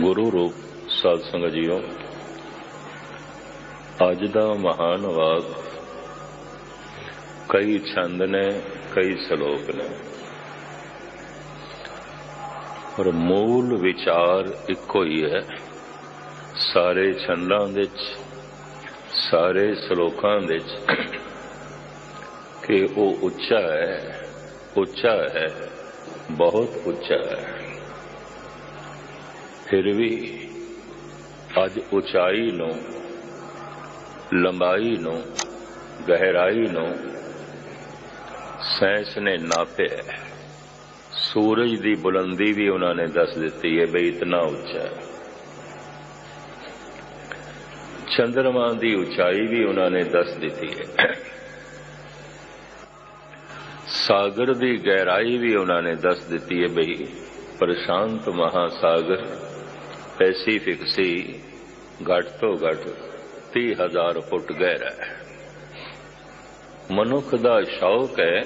ਗੁਰੂ ਰੂਪ ਸਾਧ ਸੰਗਤ ਜੀਓ, ਅੱਜ ਦਾ ਮਹਾਨ ਵਾਕ ਕਈ ਛੰਦ ਨੇ, ਕਈ ਸ਼ਲੋਕ ਨੇ। ਪਰ ਮੂਲ ਵਿਚਾਰ ਇੱਕੋ ਹੀ ਹੈ, ਸਾਰੇ ਛੰਦਾਂ ਵਿੱਚ, ਸਾਰੇ ਸ਼ਲੋਕਾਂ ਵਿੱਚ, ਕਿ ਉਹ ਉੱਚਾ ਹੈ ਉੱਚਾ ਹੈ, ਬਹੁਤ ਉੱਚਾ ਹੈ। ਫਿਰ ਵੀ ਅੱਜ ਉਚਾਈ ਨੂੰ, ਲੰਬਾਈ ਨੂੰ, ਗਹਿਰਾਈ ਨੂੰ ਸਾਇੰਸ ਨੇ ਨਾਪਿਆ ਸੂਰਜ ਦੀ ਬੁਲੰਦੀ ਵੀ ਉਹਨਾਂ ਨੇ ਦੱਸ ਦਿੱਤੀ ਹੈ ਬਈ ਇਤਨਾ ਉੱਚਾ ਹੈ। ਚੰਦਰਮਾ ਦੀ ਉਚਾਈ ਵੀ ਉਹਨਾਂ ਨੇ ਦੱਸ ਦਿੱਤੀ ਹੈ। ਸਾਗਰ ਦੀ ਗਹਿਰਾਈ ਵੀ ਉਹਨਾਂ ਨੇ ਦੱਸ ਦਿੱਤੀ ਹੈ ਬਈ ਪ੍ਰਸ਼ਾਂਤ ਮਹਾਸਾਗਰ ਐਸੀ ਫਿਕਸੀ ਘੱਟ ਤੋਂ ਘੱਟ 30000 ਫੁੱਟ ਗਹਿਰਾ ਹੈ। ਮਨੁੱਖ ਦਾ ਸ਼ੌਕ ਹੈ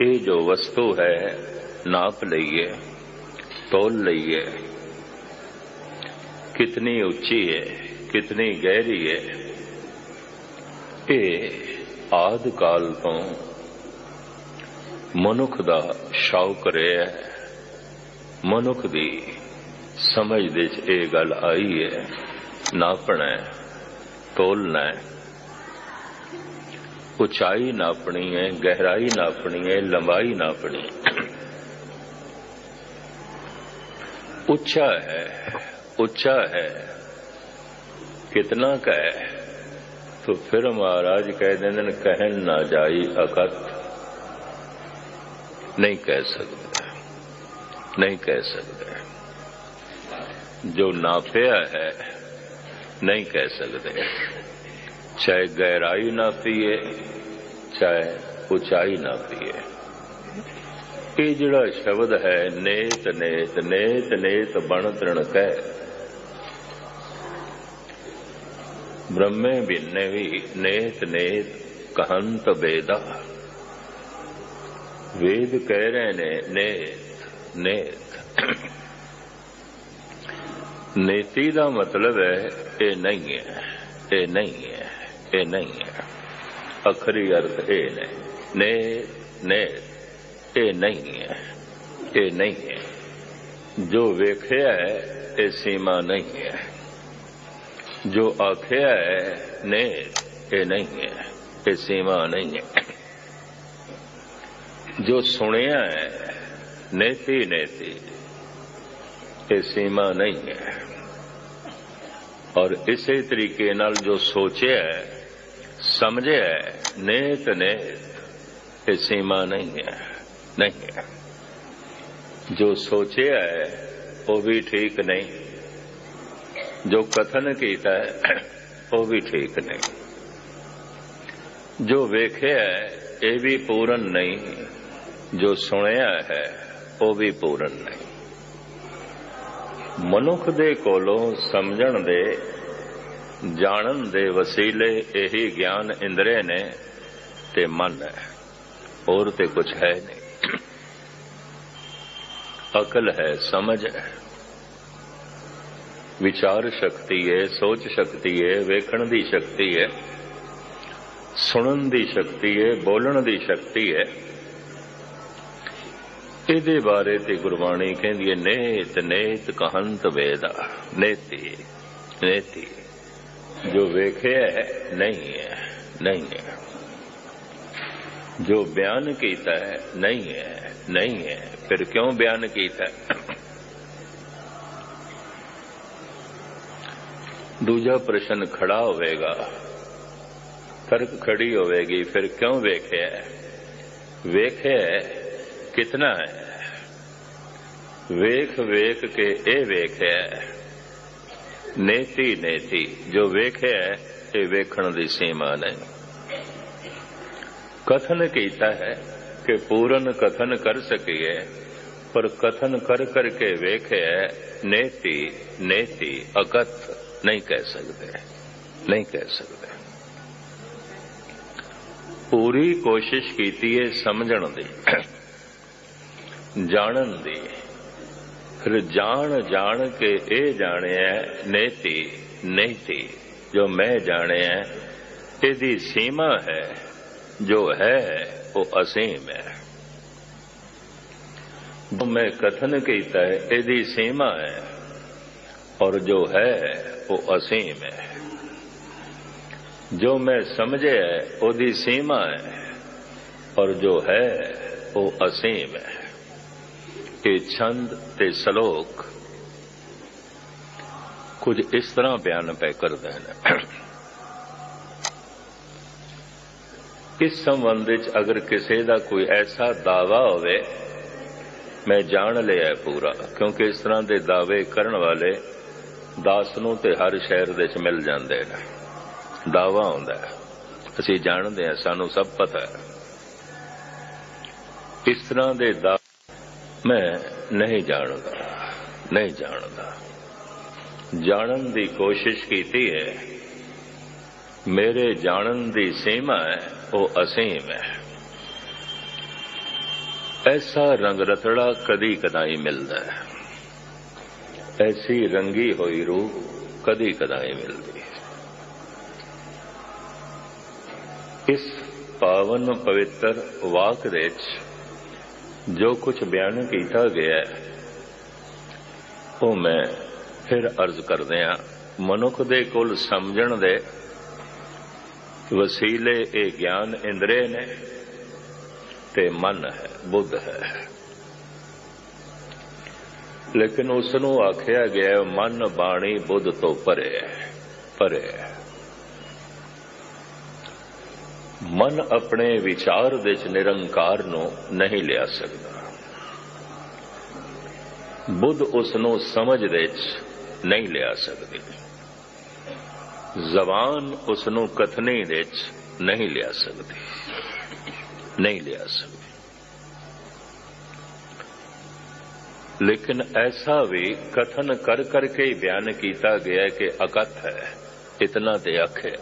ਇਹ ਜੋ ਵਸਤੂ ਹੈ, ਨਾਪ ਲਈਏ, ਤੋਲ ਲਈਏ। ਕਿਤਨੀ ਉੱਚੀ ਹੈ, ਕਿਤਨੀ ਗਹਿਰੀ ਹੈ, ਇਹ ਆਦ ਕਾਲ ਤੋਂ ਮਨੁੱਖ ਦਾ ਸ਼ੌਕ ਰਿਹਾ ਮਨੁੱਖ ਦੀ ਸਮਝ ਦੇ ਚ ਇਹ ਗੱਲ ਆਈ ਹੈ ਨਾਪਣਾ ਤੋਲਣਾ ਉਚਾਈ ਨਾਪਣੀ ਹੈ ਗਹਿਰਾਈ ਨਾਪਣੀ ਹੈ ਲੰਬਾਈ ਨਾਪਣੀ ਉੱਚਾ ਹੈ ਉੱਚਾ ਹੈ ਕਿਤਨਾ ਕਾ ਹੈ तो फिर महाराज कह देंगे कहन ना जाई अकत नहीं कह सकते नहीं कह सकते जो नाफिया है, नहीं कह सकते। चाहे गहराई नापिए चाहे ऊंचाई नापिए ये जड़ा शब्द है, नेत नेत नेत नेत बण तृण कह। ब्रह्मे भिन्ने भी नेत नेत, कहंत वेदा। वेद कह रहे ने नेत नेत। ਨੀਤੀ ਦਾ ਮਤਲਬ ਹੈ, ਇਹ ਨਹੀਂ ਹੈ, ਇਹ ਨਹੀਂ ਹੈ, ਇਹ ਨਹੀਂ ਹੈ। ਅਖਰੀ ਅਰਥ ਇਹ ਨੇ ਨੇ ਨੇ, ਇਹ ਨਹੀਂ ਹੈ, ਇਹ ਨਹੀਂ ਹੈ। ਜੋ ਵੇਖਿਆ ਹੈ, ਇਹ ਸੀਮਾ ਨਹੀਂ ਹੈ। ਜੋ ਆਖਿਆ ਹੈ, ਨੇ, ਇਹ ਨਹੀਂ ਹੈ, ਇਹ ਸੀਮਾ ਨਹੀਂ ਹੈ। ਜੋ ਸੁਣਿਆ ਹੈ, ਨੇਤੀ ਨੇਤੀ। ਇਹ ਸੀਮਾ ਨਹੀਂ ਹੈ ਔਰ ਇਸੇ ਤਰੀਕੇ ਨਾਲ ਜੋ ਸੋਚਿਆ ਹੈ ਸਮਝਿਆ ਹੈ ਨੇਤ ਨੇਤ ਇਹ ਸੀਮਾ ਨਹੀਂ ਹੈ ਨਹੀਂ ਹੈ ਜੋ ਸੋਚਿਆ ਹੈ ਉਹ ਵੀ ਠੀਕ ਨਹੀਂ ਜੋ ਕਥਨ ਕੀਤਾ ਹੈ ਉਹ ਵੀ ਠੀਕ ਨਹੀਂ ਜੋ ਵੇਖਿਆ ਹੈ ਇਹ ਵੀ ਪੂਰਨ ਨਹੀਂ ਜੋ ਸੁਣਿਆ ਹੈ ਉਹ ਵੀ ਪੂਰਨ ਨਹੀਂ ਮਨੁੱਖ ਦੇ ਕੋਲੋਂ ਸਮਝਣ ਦੇ, ਜਾਣਨ ਦੇ ਵਸੀਲੇ ਇਹੀ ਗਿਆਨ ਇੰਦਰੇ ਨੇ ਤੇ ਮਨ ਹੈ। ਹੋਰ ਤੇ ਕੁਝ ਹੈ ਨਹੀਂ। ਅਕਲ ਹੈ, ਸਮਝ ਹੈ। ਵਿਚਾਰ ਸ਼ਕਤੀ ਹੈ, ਸੋਚ ਸ਼ਕਤੀ ਹੈ, ਵੇਖਣ ਦੀ ਸ਼ਕਤੀ ਹੈ, ਸੁਣਨ ਦੀ ਸ਼ਕਤੀ ਹੈ, ਬੋਲਣ ਦੀ ਸ਼ਕਤੀ ਹੈ। ਇਹਦੇ ਬਾਰੇ ਤੇ ਗੁਰਬਾਣੀ ਕਹਿੰਦੀ ਹੈ, ਨੇਤ ਨੇਤ ਕਹੰਤ ਵੇਦਾ, ਨੇਤੀ ਨੇਤੀ। ਜੋ ਵੇਖਿਆ ਨਹੀਂ ਹੈ ਨਹੀਂ ਹੈ। ਜੋ ਬਿਆਨ ਕੀਤਾ ਹੈ, ਨਹੀਂ ਹੈ ਨਹੀਂ ਹੈ। ਫਿਰ ਕਿਉਂ ਬਿਆਨ ਕੀਤਾ ਦੂਜਾ ਪ੍ਰਸ਼ਨ ਖੜਾ ਹੋਵੇਗਾ। ਤਰਕ ਖੜੀ ਹੋਵੇਗੀ, ਫਿਰ ਕਿਉਂ ਵੇਖਿਆ ਵੇਖਿਆ ਕਿਤਨਾ ਹੈ? ਵੇਖ ਵੇਖ ਕੇ ਇਹ ਵੇਖਿਆ ਨੇਤੀ ਨੇਤੀ, ਜੋ ਵੇਖਿਆ ਇਹ ਵੇਖਣ ਦੀ ਸੀਮਾ ਨਹੀਂ। ਕਥਨ ਕੀਤਾ ਹੈ ਕਿ ਪੂਰਨ ਕਥਨ ਕਰ ਸਕੀਏ, ਪਰ ਕਥਨ ਕਰ ਕਰਕੇ ਵੇਖਿਆ ਨੇਤੀ ਨੇਤੀ, ਅਕਥ ਨਹੀਂ ਕਹਿ ਸਕਦੇ, ਨਹੀਂ ਕਹਿ ਸਕਦੇ। ਪੂਰੀ ਕੋਸ਼ਿਸ਼ ਕੀਤੀ ਹੈ ਸਮਝਣ ਦੀ। ਜਾਣਨ ਦੀ। ਫਿਰ ਜਾਣ ਜਾਣ ਕੇ ਇਹ ਜਾਣਿਆ, ਨੇਤੀ ਨੇਤੀ, ਜੋ ਮੈਂ ਜਾਣਿਆ, ਇਹਦੀ ਸੀਮਾ ਹੈ, ਜੋ ਹੈ, ਉਹ ਅਸੀਮ ਹੈ। ਜੋ ਮੈਂ ਕਥਨ ਕੀਤਾ ਹੈ, ਇਹਦੀ ਸੀਮਾ ਹੈ, ਔਰ ਜੋ ਹੈ, ਉਹ ਅਸੀਮ ਹੈ। ਜੋ ਮੈਂ ਸਮਝਿਆ ਉਹਦੀ ਸੀਮਾ ਹੈ, ਔਰ ਜੋ ਹੈ, ਉਹ ਅਸੀਮ ਹੈ। ਇਹ ਛੰਦ ਤੇ ਸ਼ਲੋਕ ਕੁਝ ਇਸ ਤਰ੍ਹਾਂ ਬਿਆਨ ਪੈ ਕਰਦੇ ਨੇ ਇਸ ਸੰਬੰਧ ਵਿੱਚ ਅਗਰ ਕਿਸੇ ਦਾ ਕੋਈ ਐਸਾ ਦਾਵਾ ਹੋਵੇ, ਮੈਂ ਜਾਣ ਲਿਆ ਪੂਰਾ, ਕਿਉਂਕਿ ਇਸ ਤਰ੍ਹਾਂ ਦੇ ਦਾਅਵੇ ਕਰਨ ਵਾਲੇ ਦਾਸ ਨੂੰ ਤੇ ਹਰ ਸ਼ਹਿਰ ਦੇ ਵਿੱਚ ਮਿਲ ਜਾਂਦੇ ਨੇ। ਦਾਵਾ ਹੁੰਦਾ ਹੈ। ਅਸੀਂ ਜਾਣਦੇ ਹਾਂ, ਸਾਨੂੰ ਸਭ ਪਤਾ ਹੈ। ਇਸ ਤਰ੍ਹਾਂ ਦੇ ਦਾ ਮੈਂ ਨਹੀਂ ਜਾਣਦਾ ਨਹੀਂ ਜਾਣਦਾ। ਜਾਣਨ ਦੀ ਕੋਸ਼ਿਸ਼ ਕੀਤੀ ਹੈ। ਮੇਰੇ ਜਾਣਨ ਦੀ ਸੀਮਾ ਹੈ, ਉਹ ਅਸੀਮ ਹੈ। ਐਸਾ ਰੰਗ ਰਤੜਾ ਕਦੀ ਕਦਾਈ ਮਿਲਦਾ ਹੈ। ਐਸੀ ਰੰਗੀ ਹੋਈ ਰੂਹ ਕਦੀ ਕਦਾਈ ਮਿਲਦੀ ਹੈ। ਇਸ ਪਾਵਨ ਪਵਿੱਤਰ ਵਾਕ ਦੇ ਵਿੱਚ ਜੋ ਕੁਝ ਬਿਆਨ ਕੀਤਾ ਗਿਆ ਹੈ, ਉਹ ਮੈਂ ਫਿਰ ਅਰਜ਼ ਕਰਦੇ ਆ ਮਨੁੱਖ ਦੇ ਕੋਲ ਸਮਝਣ ਦੇ ਵਸੀਲੇ ਇਹ ਗਿਆਨ ਇੰਦਰੇ ਨੇ ਤੇ ਮਨ ਹੈ, ਬੁੱਧ ਹੈ। ਲੇਕਿਨ ਉਸ ਨੂੰ ਆਖਿਆ ਗਿਆ, ਮਨ ਬਾਣੀ ਬੁੱਧ ਤੋਂ ਪਰੇ ਹੈ ਪਰੇ ਹੈ। ਮਨ ਆਪਣੇ ਵਿਚਾਰ ਦੇ ਨਿਰੰਕਾਰ ਨੂੰ ਨਹੀਂ ਲਿਆ ਸਕਦਾ। ਬੁੱਧ ਉਸ ਨੂੰ ਸਮਝ ਦੇ ਨਹੀਂ ਲਿਆ ਸਕਦੇ। ਜ਼ਬਾਨ ਉਸ ਨੂੰ ਕਥਨੀ ਦੇ ਨਹੀਂ ਲਿਆ ਸਕਦੀ। ਨਹੀਂ ਲਿਆ ਸਕਦੀ। ਲੇਕਿਨ ਐਸਾ ਵੀ ਕਥਨ ਕਰ ਕਰਕੇ ਹੀ ਬਿਆਨ ਕੀਤਾ ਗਿਆ ਕਿ ਅਕਥ ਹੈ। ਇਤਨਾ ਤੇ ਅਖ ਹੈ।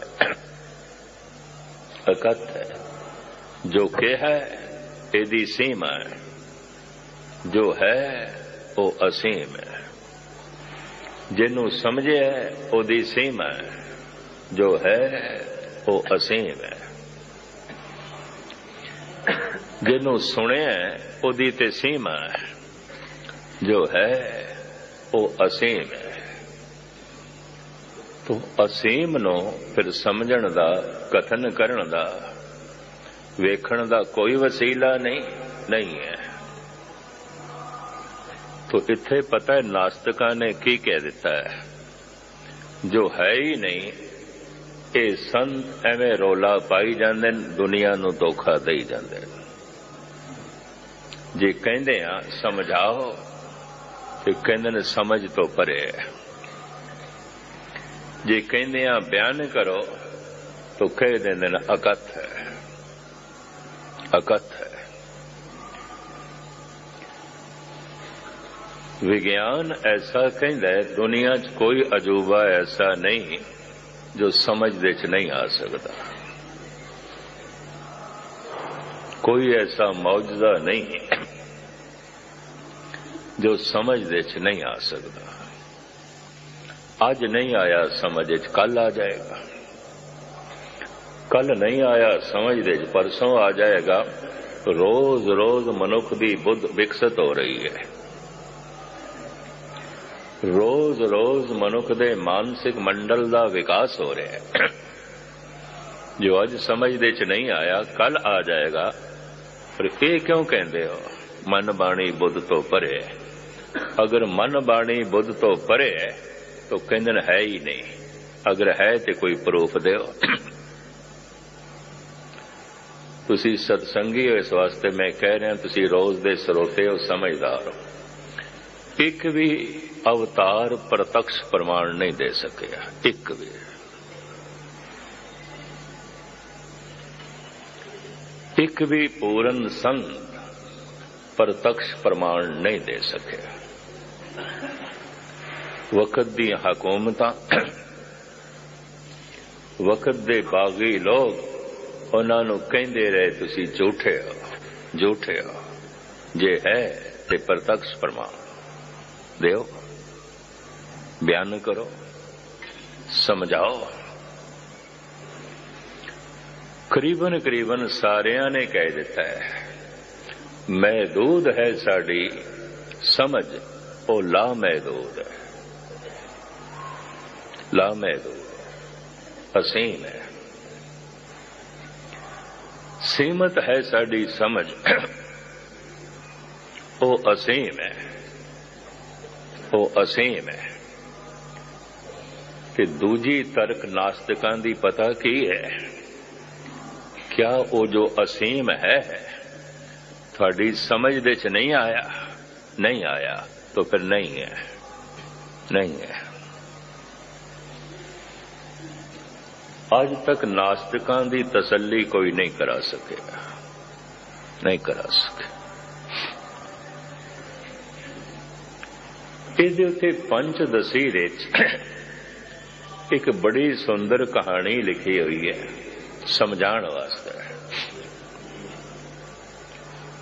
ਅਕਥ ਹੈ ਜੋ ਕਿ ਹੈ ਇਹਦੀ ਸੀਮਾ ਜੋ ਹੈ ਉਹ ਅਸੀਮ ਹੈ। ਜਿਹਨੂੰ ਸਮਝਿਆ ਉਹਦੀ ਸੀਮਾ ਜੋ ਹੈ ਉਹ ਅਸੀਮ ਹੈ। ਜਿਹਨੂੰ ਸੁਣਿਆ ਉਹਦੀ ਤੇ ਸੀਮਾ ਜੋ ਹੈ ਉਹ ਅਸੀਮ ਹੈ। ਤੋ ਅਸੀਮ ਨੂੰ ਫਿਰ ਸਮਝਣ ਦਾ, ਕਥਨ ਕਰਨ ਦਾ, ਵੇਖਣ ਦਾ ਕੋਈ ਵਸੀਲਾ ਨਹੀਂ ਨਹੀਂ ਹੈ। ਤੋ ਇੱਥੇ ਪਤਾ ਹੈ ਨਾਸਤਿਕਾਂ ਨੇ ਕੀ ਕਹਿ ਦਿੱਤਾ ਹੈ। ਜੋ ਹੈ ਹੀ ਨਹੀਂ, ਇਹ ਸੰਤ ਐਵੇਂ ਰੋਲਾ ਪਾਈ ਜਾਂਦੇ ਨੇ, ਦੁਨੀਆ ਨੂੰ ਧੋਖਾ ਦੇਈ ਜਾਂਦੇ ਨੇ। ਜੇ ਕਹਿੰਦੇ ਆ, ਸਮਝਾਓ, ਤੇ ਕਹਿੰਦੇ ਨੇ, ਸਮਝ ਤੋਂ ਪਰੇ ਜੇ ਕਹਿੰਦੇ ਆ, ਬਿਆਨ ਕਰੋ, ਤਾਂ ਕਹਿ ਦਿੰਦੇ ਨੇ, ਅਕਥ ਹੈ। ਅਕਥ ਹੈ। ਵਿਗਿਆਨ ਐਸਾ ਕਹਿੰਦਾ ਹੈ, ਦੁਨੀਆ 'ਚ ਕੋਈ ਅਜੂਬਾ ਐਸਾ ਨਹੀਂ, ਜੋ ਸਮਝ ਦੇ 'ਚ ਨਹੀਂ ਆ ਸਕਦਾ। ਕੋਈ ਐਸਾ ਮੌਜਜ਼ਾ ਨਹੀਂ, ਜੋ ਸਮਝ ਦੇ 'ਚ ਨਹੀਂ ਆ ਸਕਦਾ। ਅੱਜ ਨਹੀਂ ਆਇਆ ਸਮਝ 'ਚ ਕੱਲ ਆ ਜਾਏਗਾ। ਕੱਲ ਨਹੀਂ ਆਇਆ ਸਮਝ ਦੇ 'ਚ ਪਰਸੋਂ ਆ ਜਾਏਗਾ। ਰੋਜ਼ ਰੋਜ਼ ਮਨੁੱਖ ਦੀ ਬੁੱਧ ਵਿਕਸਿਤ ਹੋ ਰਹੀ ਹੈ। ਰੋਜ਼ ਰੋਜ਼ ਮਨੁੱਖ ਦੇ ਮਾਨਸਿਕ ਮੰਡਲ ਦਾ ਵਿਕਾਸ ਹੋ ਰਿਹਾ ਹੈ। ਜੋ ਅੱਜ ਸਮਝ ਦੇ 'ਚ ਨਹੀਂ ਆਇਆ ਕੱਲ ਆ ਜਾਏਗਾ। ਪਰ ਇਹ ਕਿਉਂ ਕਹਿੰਦੇ ਹੋ? ਮਨ ਬਾਣੀ ਬੁੱਧ ਤੋਂ ਪਰੇ ਅਗਰ ਮਨ ਬਾਣੀ ਬੁੱਧ ਤੋਂ ਪਰੇ ਹੈ ਉਹ ਕਹਿੰਦੇ ਨੇ ਹੈ ਹੀ ਨਹੀਂ। ਅਗਰ ਹੈ ਤੇ ਕੋਈ ਪ੍ਰੂਫ ਦਿਓ। ਤੁਸੀਂ ਸਤਸੰਗੀ ਹੋ, ਇਸ ਵਾਸਤੇ ਮੈਂ ਕਹਿ ਰਿਹਾ, ਤੁਸੀਂ ਰੋਜ਼ ਦੇ ਸਰੋਤੇ ਹੋ, ਸਮਝਦਾਰ ਹੋ। ਇੱਕ ਵੀ ਅਵਤਾਰ ਪ੍ਰਤੱਖ ਪ੍ਰਮਾਣ ਨਹੀਂ ਦੇ ਸਕਿਆ, ਇੱਕ ਵੀ। ਇੱਕ ਵੀ ਪੂਰਨ ਸੰਤ ਪ੍ਰਤੱਖ ਪ੍ਰਮਾਣ ਨਹੀਂ ਦੇ ਸਕਿਆ। ਵਕਤ ਦੀਆਂ ਹਕੂਮਤਾਂ, ਵਕਤ ਦੇ ਬਾਗੀ ਲੋਕ ਉਹਨਾਂ ਨੂੰ ਕਹਿੰਦੇ ਰਹੇ, ਤੁਸੀਂ ਝੂਠੇ ਹੋ ਝੂਠੇ ਹੋ। ਜੇ ਹੈ ਤੇ ਪ੍ਰਤੱਖ ਪ੍ਰਮਾਣ ਦਿਓ। ਬਿਆਨ ਕਰੋ। ਸਮਝਾਓ। ਕਰੀਬਨ ਕਰੀਬਨ ਸਾਰਿਆਂ ਨੇ ਕਹਿ ਦਿੱਤਾ ਹੈ, ਮਹਿਦੂਦ ਹੈ ਸਾਡੀ ਸਮਝ, ਉਹ ਲਾ ਮਹਿਦੂਦ ਹੈ। ਲਾ ਮਹਿਦੂਦ ਅਸੀਮ ਹੈ। ਸੀਮਤ ਹੈ ਸਾਡੀ ਸਮਝ। ਉਹ ਅਸੀਮ ਹੈ। ਉਹ ਅਸੀਮ ਹੈ। ਕਿ ਦੂਜੀ ਤਰਕ ਨਾਸਤਕਾਂ ਦੀ ਪਤਾ ਕੀ ਹੈ? ਕਿਆ ਉਹ ਜੋ ਅਸੀਮ ਹੈ, ਤੁਹਾਡੀ ਸਮਝ ਦੇ ਚ ਨਹੀਂ ਆਇਆ? ਨਹੀਂ ਆਇਆ, ਤਾਂ ਫਿਰ ਨਹੀਂ ਹੈ। ਨਹੀਂ ਹੈ। ਅੱਜ ਤੱਕ ਨਾਸਤਿਕਾਂ ਦੀ ਤਸੱਲੀ ਕੋਈ ਨਹੀਂ ਕਰਾ ਸਕਿਆ। ਨਹੀਂ ਕਰਾ ਸਕਿਆ। ਇਹਦੇ ਉੱਤੇ ਪੰਜ ਦਸੀ ਵਿੱਚ ਇੱਕ ਬੜੀ ਸੁੰਦਰ ਕਹਾਣੀ ਲਿਖੀ ਹੋਈ ਹੈ, ਸਮਝਾਉਣ ਵਾਸਤੇ।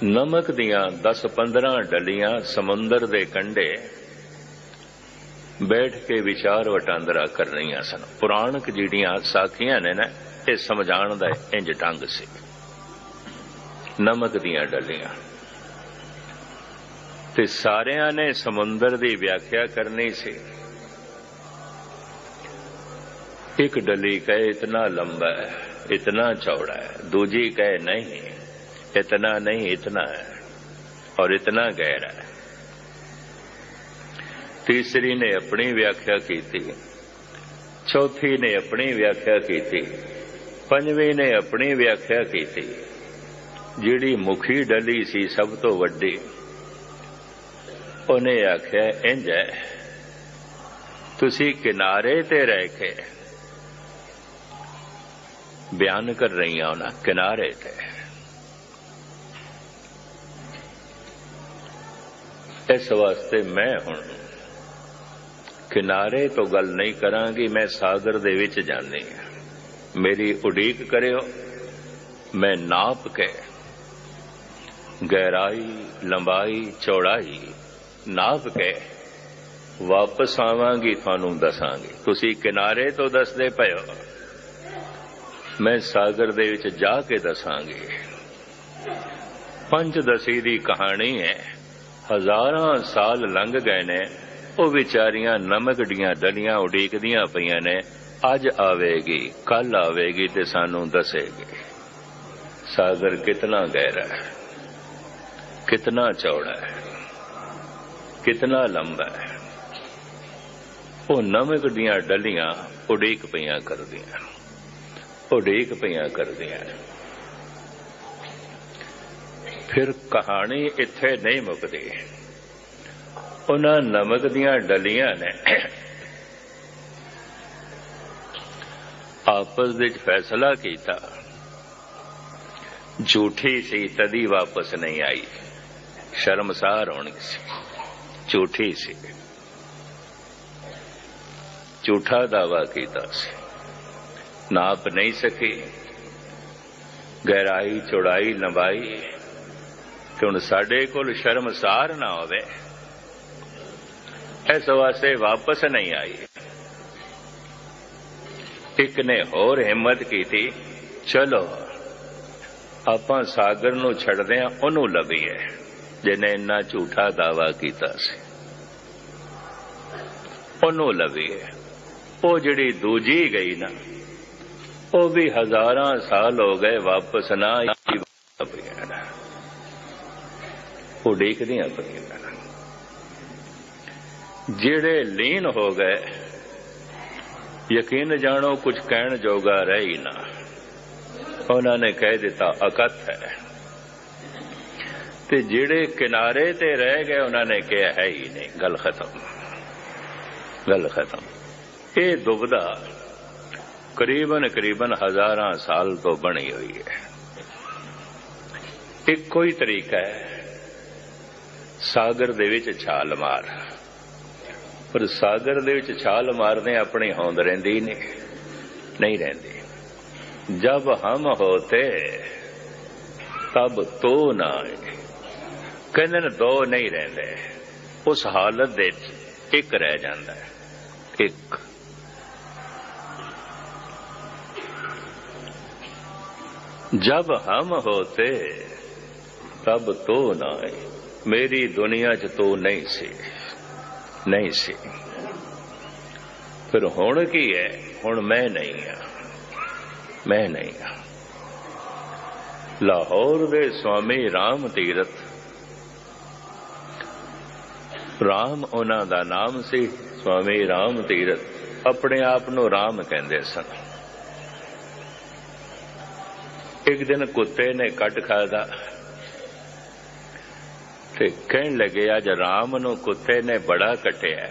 ਨਮਕ ਦੀਆਂ 10-15 ਡਲੀਆਂ ਸਮੁੰਦਰ ਦੇ ਕੰਢੇ ਬੈਠ ਕੇ ਵਿਚਾਰ ਵਟਾਂਦਰਾ ਕਰ ਰਹੀਆਂ ਸਨ। ਪੁਰਾਣਕ ਜਿਹੜੀਆਂ ਸਾਖੀਆਂ ਨੇ ਨਾ, ਇਹ ਸਮਝਾਉਣ ਦਾ ਇੰਜ ਢੰਗ ਸੀ। ਨਮਕ ਦੀਆਂ ਡਲੀਆਂ। ਤੇ ਸਾਰਿਆਂ ਨੇ ਸਮੁੰਦਰ ਦੀ ਵਿਆਖਿਆ ਕਰਨੀ ਸੀ। ਇੱਕ ਡਲੀ ਕਹੇ, ਇਤਨਾ ਲੰਬਾ ਹੈ, ਇਤਨਾ ਚੌੜਾ ਹੈ। ਦੂਜੀ ਕਹੇ, ਨਹੀਂ, ਇਤਨਾ ਨਹੀਂ, ਇਤਨਾ ਹੈ ਔਰ ਇਤਨਾ ਗਹਿਰਾ ਹੈ। ਤੀਸਰੀ ਨੇ ਆਪਣੀ ਵਿਆਖਿਆ ਕੀਤੀ। ਚੌਥੀ ਨੇ ਆਪਣੀ ਵਿਆਖਿਆ ਕੀਤੀ। ਪੰਜਵੀਂ ਨੇ ਆਪਣੀ ਵਿਆਖਿਆ ਕੀਤੀ। ਜਿਹੜੀ ਮੁਖੀ ਡਲੀ ਸੀ ਸਭ ਤੋਂ ਵੱਡੀ, ਉਹਨੇ ਆਖਿਆ, ਇੰਜ ਹੈ। ਤੁਸੀਂ ਕਿਨਾਰੇ ਤੇ ਰਹਿ ਕੇ ਬਿਆਨ ਕਰ ਰਹੀਆਂ ਉਹਨਾਂ ਕਿਨਾਰੇ ਤੇ। ਇਸ ਵਾਸਤੇ ਮੈਂ ਹੁਣ ਕਿਨਾਰੇ ਤੋਂ ਗੱਲ ਨਹੀਂ ਕਰਾਂਗੀ, ਮੈਂ ਸਾਗਰ ਦੇ ਵਿੱਚ ਜਾਂਦੀ ਹਾਂ। ਮੇਰੀ ਉਡੀਕ ਕਰਿਓ, ਮੈਂ ਨਾਪ ਕੇ। ਗਹਿਰਾਈ, ਲੰਬਾਈ, ਚੌੜਾਈ, ਨਾਪ ਕੇ ਵਾਪਸ ਆਵਾਂਗੀ, ਤੁਹਾਨੂੰ ਦੱਸਾਂਗੀ। ਤੁਸੀਂ ਕਿਨਾਰੇ ਤੋਂ ਦੱਸਦੇ ਪਇਓ ਮੈਂ ਸਾਗਰ ਦੇ ਵਿੱਚ ਜਾ ਕੇ ਦੱਸਾਂਗੀ। ਪੰਜ ਦਸੀ ਦੀ ਕਹਾਣੀ ਹੈ, ਹਜ਼ਾਰਾਂ ਸਾਲ ਲੰਘ ਗਏ ਨੇ। ਉਹ ਵਿਚਾਰੀਆਂ ਨਮਕ ਦੀਆਂ ਡਲੀਆਂ ਉਡੀਕਦੀਆਂ ਪਈਆਂ ਨੇ। ਅੱਜ ਆਵੇਗੀ ਕੱਲ ਆਵੇਗੀ ਤੇ ਸਾਨੂੰ ਦੱਸੇਗੀ। ਸਾਗਰ ਕਿਤਨਾ ਗਹਿਰਾ ਹੈ, ਕਿਤਨਾ ਚੌੜਾ ਹੈ, ਕਿਤਨਾ ਲੰਬਾ ਹੈ। ਉਹ ਨਮਕ ਦੀਆਂ ਡਲੀਆਂ ਉਡੀਕ ਪਈਆਂ ਕਰਦੀਆਂ, ਉਡੀਕ ਪਈਆਂ ਕਰਦੀਆਂ। ਫਿਰ ਕਹਾਣੀ ਇੱਥੇ ਨਹੀਂ ਮੁੱਕਦੀ। ਉਹਨਾਂ ਨਮਕ ਦੀਆਂ ਡਲੀਆਂ ਨੇ। ਆਪਸ ਵਿੱਚ ਫੈਸਲਾ ਕੀਤਾ। ਝੂਠੀ ਸੀ, ਤਦੀ ਵਾਪਸ ਨਹੀਂ ਆਈ। ਸ਼ਰਮਸਾਰ ਹੋਣੀ ਸੀ। ਝੂਠੀ ਸੀ। ਝੂਠਾ ਦਾਵਾ ਕੀਤਾ ਸੀ। ਨਾਪ ਨਹੀਂ ਸਕੀ। ਗਹਿਰਾਈ, ਚੌੜਾਈ, ਲੰਬਾਈ। ਕਿ ਹੁਣ ਸਾਡੇ ਕੋਲ ਸ਼ਰਮਸਾਰ ਨਾ ਹੋਵੇ। ਇਸ ਵਾਸਤੇ ਵਾਪਸ ਨਹੀਂ ਆਈ। ਇੱਕ ਨੇ ਹੋਰ ਹਿੰਮਤ ਕੀਤੀ, ਚਲੋ, ਆਪਾਂ ਸਾਗਰ ਨੂੰ ਛੱਡਦੇ ਆ, ਉਹਨੂੰ ਲੱਭੀਏ ਜਿਹਨੇ ਇੰਨਾ ਝੂਠਾ ਦਾਵਾ ਕੀਤਾ ਸੀ। ਉਹਨੂੰ ਲੱਭੀਏ ਉਹ ਜਿਹੜੀ ਦੂਜੀ ਗਈ ਨਾ, ਉਹ ਵੀ ਹਜ਼ਾਰਾਂ ਸਾਲ ਹੋ ਗਏ ਵਾਪਸ ਨਾ ਆਈ, ਉਹ ਦੇਖਦੀਆਂ ਪਈਆਂ ਜਿਹੜੇ ਲੀਨ ਹੋ ਗਏ, ਯਕੀਨ ਜਾਣੋ ਕੁਝ ਕਹਿਣ ਜੋਗਾ ਰਹਿ ਹੀ ਨਾ। ਉਹਨਾਂ ਨੇ ਕਹਿ ਦਿੱਤਾ ਅਕਤ ਹੈ। ਤੇ ਜਿਹੜੇ ਕਿਨਾਰੇ ਤੇ ਰਹਿ ਗਏ, ਉਹਨਾਂ ਨੇ ਕਿਹਾ, ਹੈ ਹੀ ਨਹੀਂ, ਗੱਲ ਖਤਮ। ਗੱਲ ਖਤਮ। ਇਹ ਦੁਬਦਾ ਕਰੀਬਨ ਕਰੀਬਨ ਹਜ਼ਾਰਾਂ ਸਾਲ ਤੋਂ ਬਣੀ ਹੋਈ ਹੈ। ਇੱਕੋ ਹੀ ਤਰੀਕਾ ਹੈ, ਸਾਗਰ ਦੇ ਵਿੱਚ ਛਾਲ ਮਾਰ। ਪਰ ਸਾਗਰ ਦੇ ਵਿੱਚ ਛਾਲ ਮਾਰਦੇ ਆਪਣੀ ਹੋਂਦ ਰਹਿੰਦੀ ਨਹੀਂ ਨਹੀਂ ਰਹਿੰਦੀ। ਜਦ ਹਮ ਹੋਤੇ, ਤਬ ਤੋ ਨਾ ਕਹਿੰਦੇ ਨੇ ਦੋ ਨਹੀਂ ਰਹਿੰਦੇ। ਉਸ ਹਾਲਤ ਦੇ ਵਿੱਚ ਇੱਕ ਰਹਿ ਜਾਂਦਾ ਹੈ, ਇੱਕ। ਜਬ ਹਮ ਹੋਤੇ, ਤਬ ਤੋ ਨਾ ਮੇਰੀ ਦੁਨੀਆ 'ਚ ਤੂੰ ਨਹੀਂ ਸੀ। ਨਹੀਂ ਸੀ। ਫਿਰ ਹੁਣ ਕੀ ਹੈ? ਹੁਣ ਮੈਂ ਨਹੀਂ ਆ ਮੈਂ ਨਹੀਂ ਆ ਲਾਹੌਰ ਦੇ ਸਵਾਮੀ ਰਾਮ ਤੀਰਥ। ਰਾਮ ਉਹਨਾਂ ਦਾ ਨਾਮ ਸੀ, ਸਵਾਮੀ ਰਾਮ ਤੀਰਥ। ਆਪਣੇ ਆਪ ਨੂੰ ਰਾਮ ਕਹਿੰਦੇ ਸਨ। ਇੱਕ ਦਿਨ ਕੁੱਤੇ ਨੇ ਕੱਟ ਖਾਦਾ ਤੇ ਕਹਿਣ ਲੱਗੇ, ਅੱਜ ਰਾਮ ਨੂੰ ਕੁੱਤੇ ਨੇ ਬੜਾ ਕਟਿਆ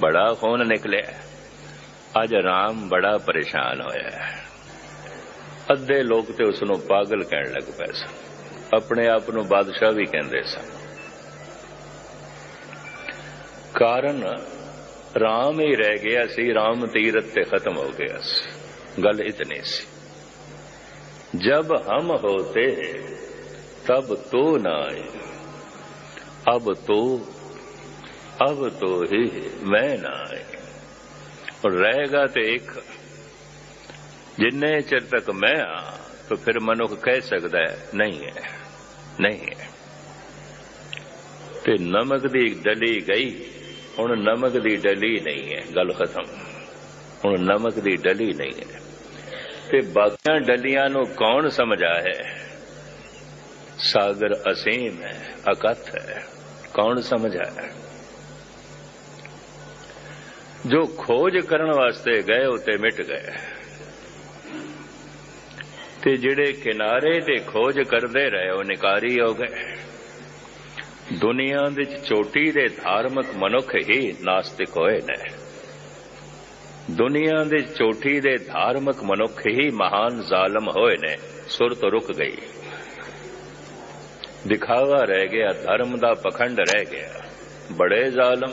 ਬੜਾ ਖੂਨ ਨਿਕਲਿਆ ਅੱਜ ਰਾਮ ਬੜਾ ਪਰੇਸ਼ਾਨ ਹੋਇਆ ਅੱਧੇ ਲੋਕ ਤੇ ਉਸ ਨੂੰ ਪਾਗਲ ਕਹਿਣ ਲੱਗ ਪਏ ਸਨ। ਆਪਣੇ ਆਪ ਨੂੰ ਬਾਦਸ਼ਾਹ ਵੀ ਕਹਿੰਦੇ ਸਨ। ਕਾਰਨ, ਰਾਮ ਹੀ ਰਹਿ ਗਿਆ ਸੀ, ਰਾਮ ਤੀਰਤ ਤੇ ਖਤਮ ਹੋ ਗਿਆ ਸੀ। ਗੱਲ ਇਤਨੀ ਸੀ। ਜਬ ਹਮ ਹੋਤੇ, ਤਬ ਤੋ ਨਾ अब तो अब तो ही मैं ना आए और रहेगा तो एक जिन्ने चिर तक मैं आ तो फिर मनुख कह सकता है नहीं है नहीं है ਤੇ ਨਮਕ ਦੀ ਡਲੀ ਗਈ ਹੁਣ ਨਮਕ ਦੀ ਡਲੀ ਨਹੀਂ ਹੈ ਗੱਲ ਖਤਮ ਹੁਣ ਨਮਕ ਦੀ ਡਲੀ ਨਹੀਂ ਹੈ ਤੇ ਬਾਕੀਆਂ ਡਲੀਆਂ ਨੂੰ ਕੌਣ ਸਮਝਾ ਹੈ ਸਾਗਰ ਅਸੀਮ ਹੈ ਅਕਥ ਹੈ ਕੌਣ ਸਮਝ ਹੈ ਜੋ ਖੋਜ ਕਰਨ ਵਾਸਤੇ ਗਏ ਉਤੇ ਮਿਟ ਗਏ। ਤੇ ਜਿਹੜੇ ਕਿਨਾਰੇ ਤੇ ਖੋਜ ਕਰਦੇ ਰਹੇ, ਉਹ ਨਿਕਾਰੀ ਹੋ ਗਏ। ਦੁਨੀਆ ਵਿੱਚ ਚੋਟੀ ਦੇ ਧਾਰਮਿਕ ਮਨੁੱਖ ਹੀ ਨਾਸਤਿਕ ਹੋਏ ਨੇ। ਦੁਨੀਆ ਦੇ ਚੋਟੀ ਦੇ ਧਾਰਮਿਕ ਮਨੁੱਖ ਹੀ ਮਹਾਨ ਜ਼ਾਲਮ ਹੋਏ ਨੇ। ਸੁਰਤ ਰੁਕ ਗਈ। ਦਿਖਾਵਾ ਰਹਿ ਗਿਆ, ਧਰਮ ਦਾ ਪਖੰਡ ਰਹਿ ਗਿਆ। ਬੜੇ ਜ਼ਾਲਮ।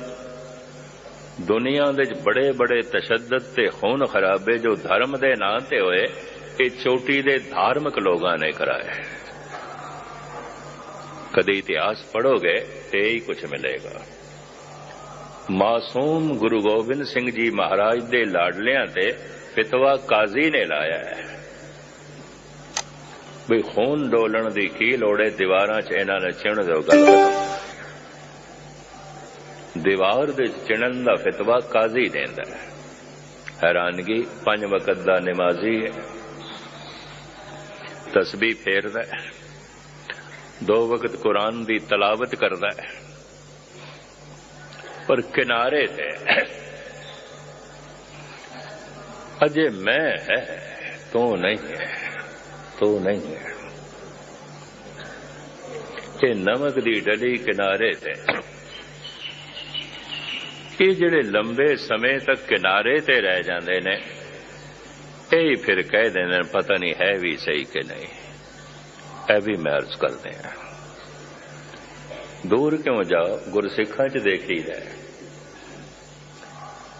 ਦੁਨੀਆ ਦੇ ਬੜੇ ਬੜੇ ਤਸ਼ੱਦਦ ਤੇ ਖੂਨ ਖਰਾਬੇ ਜੋ ਧਰਮ ਦੇ ਨਾਂ ਤੇ ਹੋਏ, ਇਹ ਚੋਟੀ ਦੇ ਧਾਰਮਿਕ ਲੋਕਾਂ ਨੇ ਕਰਾਏ ਕਦੇ ਇਤਿਹਾਸ ਪੜੋਗੇ ਤੇ ਹੀ ਕੁਝ ਮਿਲੇਗਾ। ਮਾਸੂਮ ਗੁਰੂ ਗੋਬਿੰਦ ਸਿੰਘ ਜੀ ਮਹਾਰਾਜ ਦੇ ਲਾਡਲਿਆਂ ਤੇ ਫਿਤਵਾ ਕਾਜ਼ੀ ਨੇ ਲਾਇਆ ਹੈ। ਵੀ ਖੂਨ ਡੋਲਣ ਦੀ ਕੀ ਲੋੜ ਲੋੜੇ ਦੀਵਾਰਾਂ 'ਚ ਇਹਨਾਂ ਨੇ ਚਿਣ ਦਿਓ, ਗੱਲ ਦੀਵਾਰ ਦੇ ਚਿਣਨ ਦਾ ਫਿਤਵਾ ਕਾਜ਼ੀ ਦਿੰਦਾ ਹੈ। ਹੈਰਾਨਗੀ ਪੰਜ ਵਕਤ ਦਾ ਨਮਾਜ਼ੀ ਹੈ। ਤਸਬੀਹ ਫੇਰਦਾ ਹੈ। ਦੋ ਵਕਤ ਕੁਰਾਨ ਦੀ ਤਲਾਵਤ ਕਰਦਾ ਹੈ। ਪਰ ਕਿਨਾਰੇ ਤੇ ਅਜੇ ਮੈਂ ਹੈ, ਤੂੰ ਨਹੀਂ ਹੈ। ਤੂੰ ਨਹੀਂ ਹੈ। ਇਹ ਨਮਕ ਦੀ ਡਲੀ ਕਿਨਾਰੇ ਤੇ। ਇਹ ਜਿਹੜੇ ਲੰਬੇ ਸਮੇਂ ਤੱਕ ਕਿਨਾਰੇ ਤੇ ਰਹਿ ਜਾਂਦੇ ਨੇ, ਇਹ ਫਿਰ ਕਹਿ ਦਿੰਦੇ ਨੇ, ਪਤਾ ਨਹੀਂ ਹੈ ਵੀ ਸਹੀ ਕਿ ਨਹੀਂ। ਇਹ ਵੀ ਮਰਜ਼ ਕਰਦੇ ਆ ਦੂਰ ਕਿਉਂ ਜਾਓ? ਗੁਰਸਿੱਖਾਂ 'ਚ ਦੇਖੀਦਾ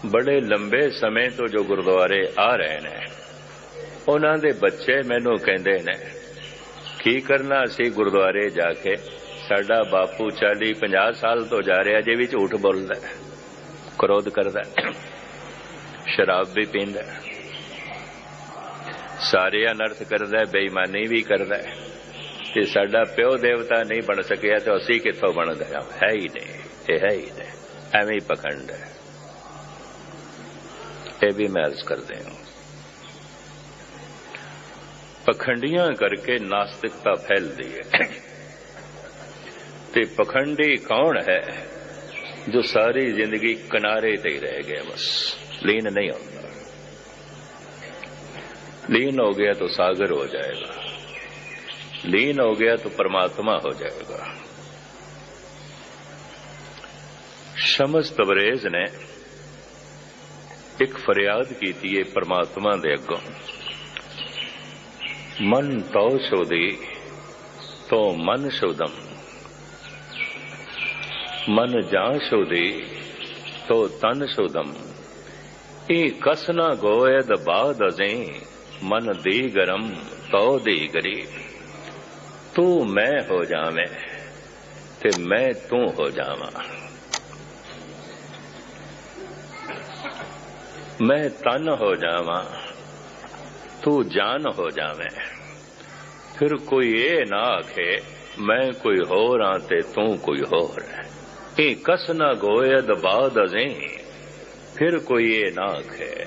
ਬੜੇ ਲੰਬੇ ਸਮੇਂ ਤੋਂ ਜੋ ਗੁਰਦੁਆਰੇ ਆ ਰਹੇ ਨੇ ਉਹਨਾਂ ਦੇ ਬੱਚੇ ਮੈਨੂੰ ਕਹਿੰਦੇ ਨੇ, ਕੀ ਕਰਨਾ ਅਸੀਂ ਗੁਰਦੁਆਰੇ ਜਾ ਕੇ? ਸਾਡਾ ਬਾਪੂ 40 50 ਸਾਲ ਤੋਂ ਜਾ ਰਿਹਾ, ਜੇ ਵੀ ਝੂਠ ਬੋਲਦਾ ਕ੍ਰੋਧ ਕਰਦਾ ਸ਼ਰਾਬ ਵੀ ਪੀਂਦਾ ਸਾਰੇ ਅਨਰਥ ਕਰਦਾ ਬੇਈਮਾਨੀ ਵੀ ਕਰਦਾ ਤੇ ਸਾਡਾ ਪਿਓ ਦੇਵਤਾ ਨਹੀਂ ਬਣ ਸਕਿਆ, ਤੇ ਅਸੀਂ ਕਿੱਥੋਂ ਬਣ ਗਿਆ ਹੈ ਹੀ ਨਹੀਂ, ਇਹ ਹੈ ਹੀ ਨਹੀਂ, ਐਵੇਂ ਹੀ ਪਖੰਡ ਹੈ। ਇਹ ਵੀ ਮੈਂ ਅਰਜ਼ ਕਰਦੇ ਹਾਂ। ਪਖੰਡੀਆਂ ਕਰਕੇ ਨਾਸਤਿਕਤਾ ਫੈਲਦੀ ਹੈ। ਤੇ ਪਖੰਡੀ ਕੌਣ ਹੈ ਜੋ ਸਾਰੀ ਜ਼ਿੰਦਗੀ ਕਿਨਾਰੇ ਤੇ ਰਹਿ ਗਿਆ ਬਸ? ਲੀਨ ਨਹੀਂ ਹੁੰਦਾ ਲੀਨ ਹੋ ਗਿਆ ਤਾਂ ਸਾਗਰ ਹੋ ਜਾਏਗਾ। ਲੀਨ ਹੋ ਗਿਆ ਤਾਂ ਪਰਮਾਤਮਾ ਹੋ ਜਾਏਗਾ। ਸ਼ਮਸ ਤਬਰੇਜ਼ ਨੇ ਇੱਕ ਫਰਿਆਦ ਕੀਤੀ ਹੈ ਪਰਮਾਤਮਾ ਦੇ ਅੱਗੋਂ। મન તો શોધી તો મન શોધમ મન જ્યાં શોધે તો તન શોધમ એ કસ ન ગોયદ બાદ અજે મન દે ગરમ તો દે ગરે તું મેં હો જામે ਤੇ ਮੈਂ ਤੂੰ ਹੋ ਜਾਵਾਂ ਮੈਂ ਤਨ ਹੋ ਜਾਵਾਂ ਤੂੰ ਜਾਨ ਹੋ ਜਾਵੇਂ। ਫਿਰ ਕੋਈ ਇਹ ਨਾ ਆਖੇ, ਮੈਂ ਕੋਈ ਹੋਰ ਆ ਤੇ ਤੂੰ ਕੋਈ ਹੋਰ ਹੈ। ਇਹ ਕਸ ਨਾ ਗੋਇਦ ਬਾਦ ਅਜ਼ੇ। ਫਿਰ ਕੋਈ ਇਹ ਨਾ ਆਖੇ,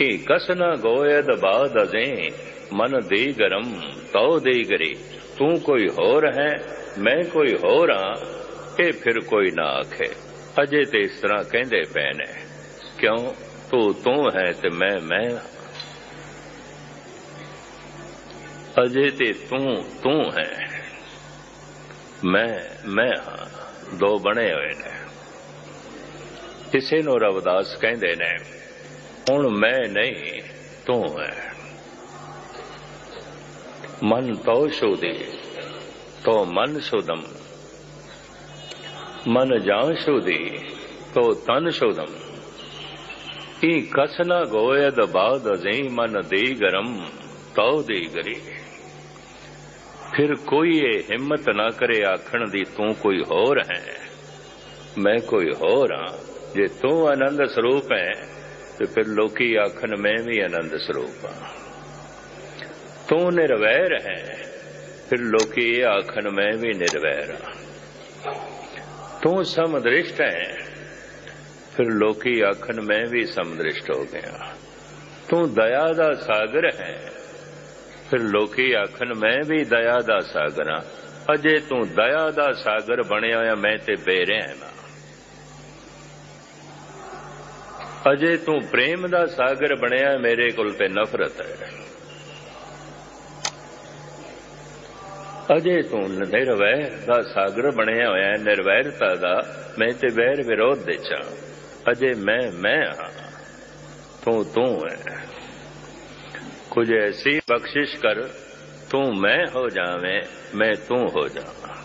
ਇਹ ਕਸ ਨਾ ਗੋਇਦ ਬਾਦ ਅਜ਼ੇ। ਮਨ ਦੇ ਗਰਮ, ਤਉ ਦੇ ਗਰੇ। ਤੂੰ ਕੋਈ ਹੋਰ ਹੈ, ਮੈਂ ਕੋਈ ਹੋਰ ਆ। ਇਹ ਫਿਰ ਕੋਈ ਨਾ ਆਖੇ, ਅਜੇ ਤੇ ਇਸ ਤਰ੍ਹਾਂ ਕਹਿੰਦੇ ਪਏ ਨੇ। ਕਿਉਂ? ਤੂੰ ਤੂੰ ਹੈ ਤੇ ਮੈਂ ਮੈਂ ਹਾਂ। ਅਜੇ ਤੇ ਤੂੰ ਤੂੰ ਹੈ। ਮੈਂ ਮੈਂ ਹਾਂ, ਦੋ ਬਣੇ ਹੋਏ ਨੇ। ਕਿਸੇ ਨੂੰ ਰਵਦਾਸ ਕਹਿੰਦੇ ਨੇ, ਹੁਣ ਮੈਂ ਨਹੀਂ, ਤੂੰ ਹੈ। ਮਨ ਤੋ ਸ਼ੋਦੇ ਤੋ ਮਨ ਸ਼ੋਦਮ ਮਨ ਜਾਂ ਸ਼ੋਦੇ ਤੋ ਤਨ ਸ਼ੋਦਮ ਇਹ ਕਸਨਾ ਗੋਇਦ ਬਾਦ ਅਜ਼ੇ ਮਨ ਦੇ ਗਰਮ, ਤਉ ਦੇ ਗਰੀ। ਫਿਰ ਕੋਈ ਇਹ ਹਿੰਮਤ ਨਾ ਕਰੇ ਆਖਣ ਦੀ ਤੂੰ ਕੋਈ ਹੋਰ ਹੈ ਮੈਂ ਕੋਈ ਹੋਰ ਹਾਂ ਜੇ ਤੂੰ ਆਨੰਦ ਸਰੂਪ ਹੈ ਤੇ ਫਿਰ ਲੋਕੀ ਆਖਣ ਮੈਂ ਵੀ ਆਨੰਦ ਸਰੂਪ ਹਾਂ ਤੂੰ ਨਿਰਵੈਰ ਹੈ ਫਿਰ ਲੋਕੀ ਇਹ ਆਖਣ ਮੈਂ ਵੀ ਨਿਰਵੈਰ ਹਾਂ ਤੂੰ ਸਮਦ੍ਰਿਸ਼ਟ ਹੈ ਫਿਰ ਲੋਕੀ ਆਖਣ ਮੈਂ ਵੀ ਸਮਦ੍ਰਿਸ਼ਟ ਹੋ ਗਿਆ ਤੂੰ ਦਇਆ ਦਾ ਸਾਗਰ ਹੈ ਫਿਰ ਲੋਕੀ ਆਖਣ, ਮੈਂ ਵੀ ਦਇਆ ਦਾ ਸਾਗਰ ਹਾਂ। ਅਜੇ ਤੂੰ ਦਇਆ ਦਾ ਸਾਗਰ ਬਣਿਆ ਹੋਇਆ, ਮੈਂ ਤੇ ਬੇਰਹਿਮ ਹਾਂ। ਅਜੇ ਤੂੰ ਪ੍ਰੇਮ ਦਾ ਸਾਗਰ ਬਣਿਆ, ਮੇਰੇ ਕੋਲ ਤੇ ਨਫ਼ਰਤ ਹੈ। ਅਜੇ ਤੂੰ ਨਿਰਵੈਰ ਦਾ ਸਾਗਰ ਬਣਿਆ ਹੋਇਆ, ਨਿਰਵੈਰਤਾ ਦਾ ਮੈਂ ਤੇ ਵੈਰ ਵਿਰੋਧ ਦੇ ਚਾ ਅਜੇ ਮੈਂ ਮੈਂ ਹਾਂ। ਤੂੰ ਤੂੰ ਹੈ। ਕੁਝ ਐਸੀ ਬਖਸ਼ਿਸ਼ ਕਰ, ਤੂੰ ਮੈਂ ਹੋ ਜਾਵੇਂ, ਮੈਂ ਤੂੰ ਹੋ ਜਾਵਾਂ।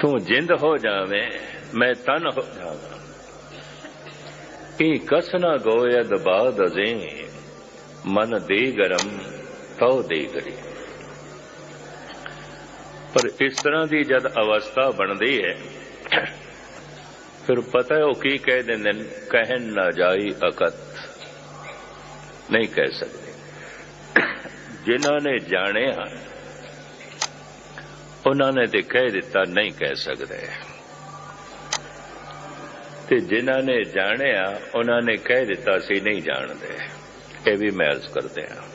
ਤੂੰ ਜਿੰਦ ਹੋ ਜਾਵੇਂ, ਮੈਂ ਤਨ ਹੋ ਜਾਵਾਂ। ਇਹ ਕਸਨਾ ਗੋਇਦ ਬਾਦ ਅਜ਼ੇ ਮਨ ਦੇ ਗਰਮ, ਤਉ ਦੇ ਗਰੀ। ਪਰ ਇਸ ਤਰ੍ਹਾਂ ਦੀ ਜਦ ਅਵਸਥਾ ਬਣਦੀ ਹੈ, ਫਿਰ ਪਤਾ ਹੈ ਉਹ ਕੀ ਕਹਿ ਦਿੰਦੇ ਕਹਿਣ ਨਾ ਜਾਈ ਅਕਤ। ਨਹੀਂ ਕਹਿ ਸਕਦੇ। ਜਿਨ੍ਹਾਂ ਨੇ ਜਾਣਿਆ ਉਹਨਾਂ ਨੇ ਤੇ ਕਹਿ ਦਿੱਤਾ ਨਹੀਂ ਕਹਿ ਸਕਦੇ। ਤੇ ਜਿਨ੍ਹਾਂ ਨੇ ਜਾਣਿਆ ਉਹਨਾਂ ਨੇ ਕਹਿ ਦਿੱਤਾ ਸੀ ਨਹੀਂ ਜਾਣਦੇ। ਇਹ ਵੀ ਮੈਂ ਅਰਜ਼ ਕਰਦੇ ਹਾਂ।